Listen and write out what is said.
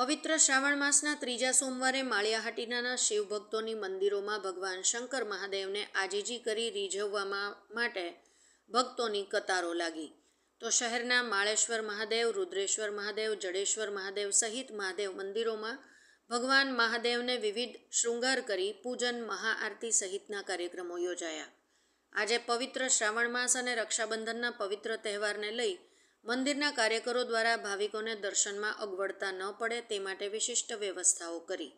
પવિત્ર શ્રાવણ માસના ત્રીજા સોમવારે માળિયાહાટીના શિવભક્તોની મંદિરોમાં ભગવાન શંકર મહાદેવને આજીજી કરી રીઝવવામાં માટે ભક્તોની કતારો લાગી. તો શહેરના માળેશ્વર મહાદેવ, રુદ્રેશ્વર મહાદેવ, જડેશ્વર મહાદેવ સહિત મહાદેવ મંદિરોમાં ભગવાન મહાદેવને વિવિધ શૃંગાર કરી પૂજન, મહાઆરતી સહિતના કાર્યક્રમો યોજાયા. આજે પવિત્ર શ્રાવણ માસ અને રક્ષાબંધનના પવિત્ર તહેવારને લઈ મંદિરના કાર્યકરો દ્વારા ભાવિકોને દર્શનમાં અગવડતા ન પડે તે માટે વિશિષ્ટ વ્યવસ્થાઓ કરી.